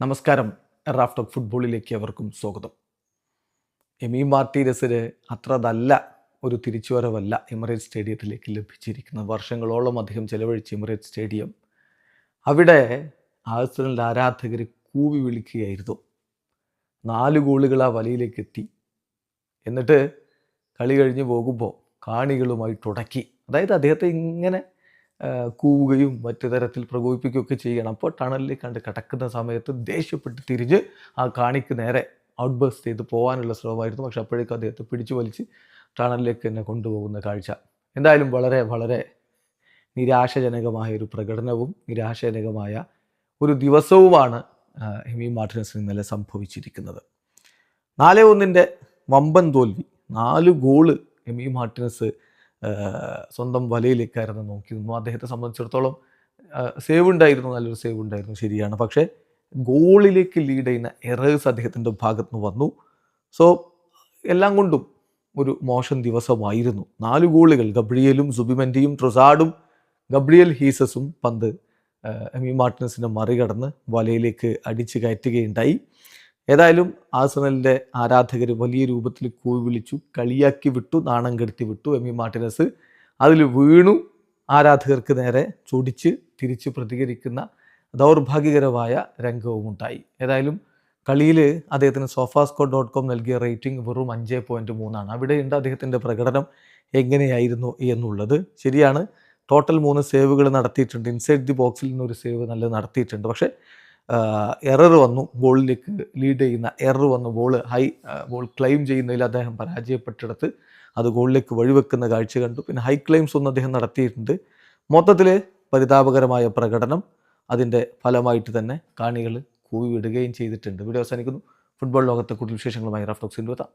നമസ്കാരം. Raf talk ഫുട്ബോളിലേക്ക് അവർക്കും സ്വാഗതം. എമി മാർട്ടീരസിന് അത്ര നല്ല ഒരു തിരിച്ചുവരവല്ല എമിറേറ്റ് സ്റ്റേഡിയത്തിലേക്ക് ലഭിച്ചിരിക്കുന്ന വർഷങ്ങളോളം അധികം ചെലവഴിച്ച എമിറേറ്റ് സ്റ്റേഡിയം. അവിടെ ആഴ്സണലിന്റെ ആരാധകർ കൂവി വിളിക്കുകയായിരുന്നു. നാല് ഗോളുകൾ ആ വലയിലേക്ക് എത്തി. എന്നിട്ട് കളി കഴിഞ്ഞ് പോകുമ്പോൾ കാണികളുമായി തുടക്കി. അതായത് അദ്ദേഹത്തെ ഇങ്ങനെ കൂവുകയും മറ്റു തരത്തിൽ പ്രകോപിപ്പിക്കുകയൊക്കെ ചെയ്യണം. അപ്പോൾ ടണലിൽ കണ്ട് കിടക്കുന്ന സമയത്ത് ദേഷ്യപ്പെട്ട് തിരിഞ്ഞ് ആ കാണിക്ക് നേരെ ഔട്ട് ബസ്റ്റ് ചെയ്ത് പോകാനുള്ള ശ്രമമായിരുന്നു. പക്ഷെ അപ്പോഴേക്കും അദ്ദേഹത്തെ പിടിച്ചു വലിച്ച് ടണലിലേക്ക് തന്നെ കൊണ്ടുപോകുന്ന കാഴ്ച. എന്തായാലും വളരെ വളരെ നിരാശജനകമായ ഒരു പ്രകടനവും നിരാശജനകമായ ഒരു ദിവസവുമാണ് ഹെമി മാർട്ടിനസിന് ഇന്നലെ സംഭവിച്ചിരിക്കുന്നത്. നാല് ഒന്നിന്റെ വമ്പൻ തോൽവി നാല് ഗോൾ എമി മാർട്ടിനസ് സ്വന്തം വലയിലേക്കായിരുന്നു നോക്കിയിരുന്നു. അദ്ദേഹത്തെ സംബന്ധിച്ചിടത്തോളം സേവ് ഉണ്ടായിരുന്നു നല്ലൊരു സേവ് ഉണ്ടായിരുന്നു ശരിയാണ്. പക്ഷേ ഗോളിലേക്ക് ലീഡ് ചെയ്യുന്ന എറേഴ്സ് അദ്ദേഹത്തിന്റെ ഭാഗത്ത് നിന്ന് വന്നു. സോ എല്ലാം കൊണ്ടും ഒരു മോശം ദിവസമായിരുന്നു. നാല് ഗോളുകൾ ഗബ്രിയലും സുബിമെന്റിയും ട്രൊസാഡും ഗബ്രിയൽ ഹീസസും പന്ത് എമി മാർട്ടിനസിനെ മറികടന്ന് വലയിലേക്ക് അടിച്ചു കയറ്റുകയുണ്ടായി. ഏതായാലും ആസണലിന്റെ ആരാധകർ വലിയ രൂപത്തിൽ കൂവി വിളിച്ചു കളിയാക്കി വിട്ടു നാണം കെടുത്തി വിട്ടു എമി മാർട്ടിനസ്. അതിൽ വീണു. ആരാധകർക്ക് നേരെ ചൊടിച്ച് തിരിച്ച് പ്രതികരിക്കുന്ന ദൗർഭാഗ്യകരമായ രംഗവും ഉണ്ടായി ഏതായാലും കളിയിൽ അദ്ദേഹത്തിന് സോഫാസ്കോ ഡോട്ട് കോം നൽകിയ റേറ്റിംഗ് വെറും അഞ്ച് പോയിന്റ് മൂന്നാണ്. അവിടെയുണ്ട് അദ്ദേഹത്തിന്റെ പ്രകടനം എങ്ങനെയായിരുന്നു എന്നുള്ളത്. ശരിയാണ് ടോട്ടൽ മൂന്ന് സേവുകൾ നടത്തിയിട്ടുണ്ട്. ഇൻസൈഡ് ദി ബോക്സിൽ നിന്നൊരു സേവ് നല്ല നടത്തിയിട്ടുണ്ട്. പക്ഷേ എറർ വന്നു ബോളിലേക്ക് ലീഡ് ചെയ്യുന്ന എറർ വന്നു ബോൾ ഹൈ ബോൾ ക്ലെയിം ചെയ്യുന്നതിൽ അദ്ദേഹം പരാജയപ്പെട്ടിടത്ത് അത് ഗോളിലേക്ക് വഴിവെക്കുന്ന കാഴ്ച കണ്ടു. പിന്നെ ഹൈ ക്ലെയിംസ് ഒന്നും അദ്ദേഹം നടത്തിയിട്ടുണ്ട്. മൊത്തത്തിൽ പരിതാപകരമായ പ്രകടനം അതിന്റെ ഫലമായിട്ട് തന്നെ കാണികൾ കൂവി വിടുകയും ചെയ്തിട്ടുണ്ട്. വീഡിയോ അവസാനിക്കുന്നു. ഫുട്ബോൾ ലോകത്തെ കൂടുതൽ വിശേഷങ്ങളുമായി റഫ്ലോക്സിൽ എത്താം